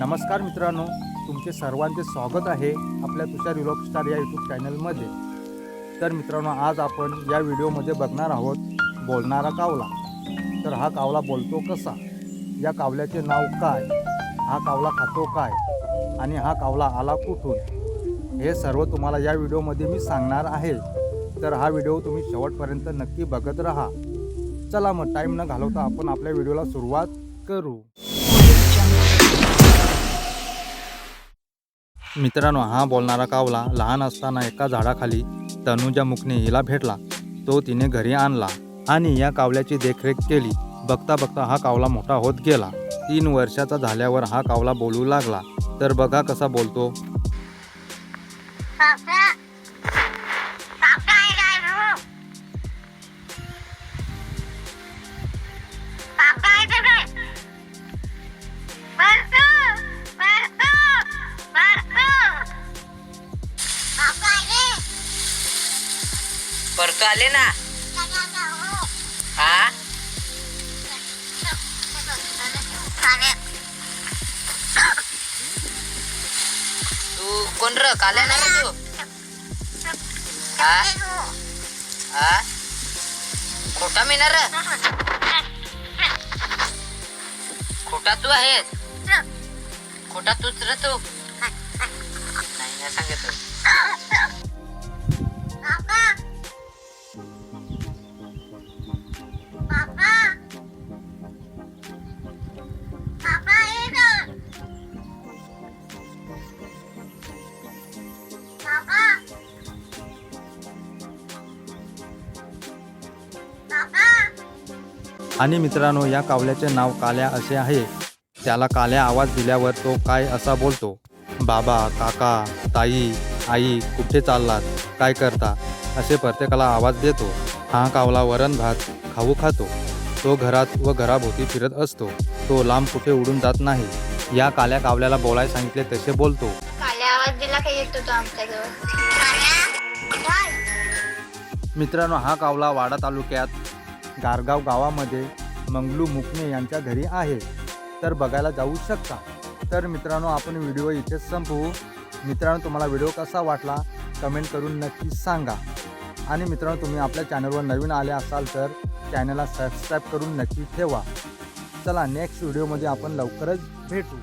नमस्कार मित्रांनो तुमचे सर्वांचे स्वागत आहे आपल्या तुषार युरोप स्टार या यूट्यूब चॅनलमध्ये तर मित्रांनो आज आपण या व्हिडिओमध्ये बघणार आहोत बोलणारा कावला. तर हा कावला बोलतो कसा? या कावल्याचे नाव काय? हा कावला खातो काय? आणि हा कावला आला कुठून? हे सर्व तुम्हाला या व्हिडिओमध्ये मी सांगणार आहे. तर हा व्हिडिओ तुम्ही शेवटपर्यंत नक्की बघत राहा. चला मग टाईम न घालवता आपण आपल्या व्हिडिओला सुरुवात करू. मित्रांनो हा बोलणारा कावला लहान असताना एका झाडाखाली तनुजा मुकणे हिला भेटला. तो तिने घरी आणला आणि या कावल्याची देखरेख केली. बघता बघता हा कावला मोठा होत गेला. तीन वर्षाचा झाल्यावर हा कावला बोलू लागला. तर बघा कसा बोलतो. आले ना हा? तू कोण र? काले ना रे तू? हा? हा? खोटा मी ना र? खोटा तू आहेस. खोटा तूच र तू. नाही नाही सांगितलं आणि मित्रांनो या कावल्याचे नाव काल्या असे आहे. त्याला काल्या आवाज दिल्यावर तो काय असा बोलतो? बाबा काका ताई आई कुठे चाललात? काय करता? असे प्रत्येकाला आवाज देतो. हा कावला वरण भात खाऊ खातो. तो घरात व घराभोवती फिरत असतो. तो लांब कुठे उडून जात नाही. या काल्या कावल्याला बोलायला सांगितले तसे बोलतो. मित्रांनो हा कावला वाडा तालुक्यात गारगाव गावामध्ये मंगलू मुकणे यांच्या घरी आहे. तर बघायला जाऊ शकता. तर मित्रांनो आपण व्हिडिओ इथेच संपवू. मित्रांनो तुम्हाला व्हिडिओ कसा वाटला? कमेंट करून नक्की सांगा. आणि मित्रांनो तुम्ही आपल्या चॅनलवर नवीन आले असाल तर चॅनलला सबस्क्राईब करून नक्की ठेवा. चला नेक्स्ट व्हिडिओमध्ये आपण लवकरच भेटू.